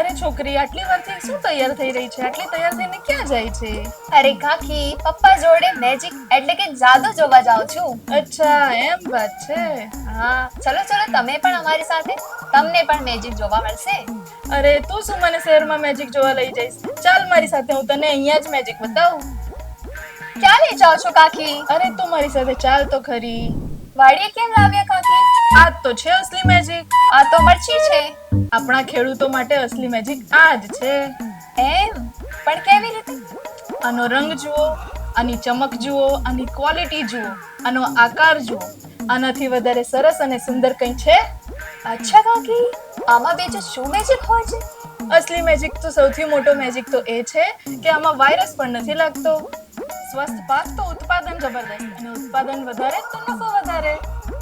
અરે છોકરી આટલી વારથી શું તૈયાર થઈ રહી છે? આટલી તૈયાર થઈને ક્યાં જાય છે? અરે કાકી પપ્પા જોડે મેજિક એટલે કે જાદુ જોવા જાઉં છું. અચ્છા એમ વાત છે? હા ચલો ચલો તમે પણ અમારી સાથે તમને પણ મેજિક જોવા મળશે. અરે તું શું મને શહેરમાં મેજિક જોવા લઈ જઈશ? ચાલ મારી સાથે હું તને અહીંયા જ મેજિક બતાવું. ક્યાં લઈ જાઓ છો કાકી? અરે તું મારી સાથે ચાલ તો ખરી. વાડીએ કેમ લાવ્યા કાકી? આ તો છે અસલી મેજિક આ તો મરચી છે. આપણા ખેડૂતો માટે અસલી મેજિક આ જ છે. એમ? પણ કેવી રીતે? આનો રંગ જુઓ, આની ચમક જુઓ, આની ક્વોલિટી જુઓ, આનો આકાર જુઓ. આનાથી વધારે સરસ અને સુંદર કંઈ છે? અચ્છા કાકી, આમાં બીજું શું મેજિક હોય છે? અસલી મેજિક તો સૌથી મોટો મેજિક તો એ છે કે આમાં વાયરસ પણ નથી લાગતો. સ્વસ્થ પાક તો ઉત્પાદન જબરદસ્ત અને ઉત્પાદન વધારે તો નફો વધારે.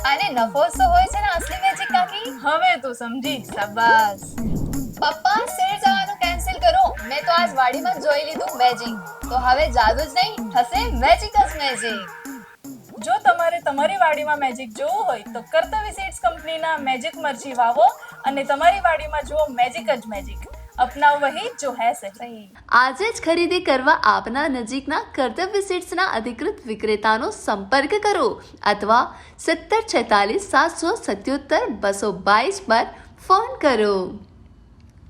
અને નફો તો હોય છે ને અસલી મેજિક કાકી? હવે તો સમજી. શાબાશ. પપ્પા શેર જવાનું કેન્સલ કરો. મેં તો આજ વાડીમાં જ જોઈ લીધું મેજિક તો હવે જાદુ જ નહીં થશે મેજિક જ મેજિક જો તમારે તમારી વાડીમાં મેજિક જોવું હોય તો કર્તવ્ય સીડ્સ કંપનીના મેજિક મરચી વાવો અને તમારી વાડીમાં જુઓ મેજિક જ મેજિક અપનાવ વહી જો હે સહી. આજે જ ખરીદી કરવા આપના નજીકના કર્તવ્ય સીટ્સના અધિકૃત વિક્રેતાનો સંપર્ક કરો અથવા સત્તર છેતાલીસ સાતસો સત્યોતર બસો બાવીસ પર ફોન કરો.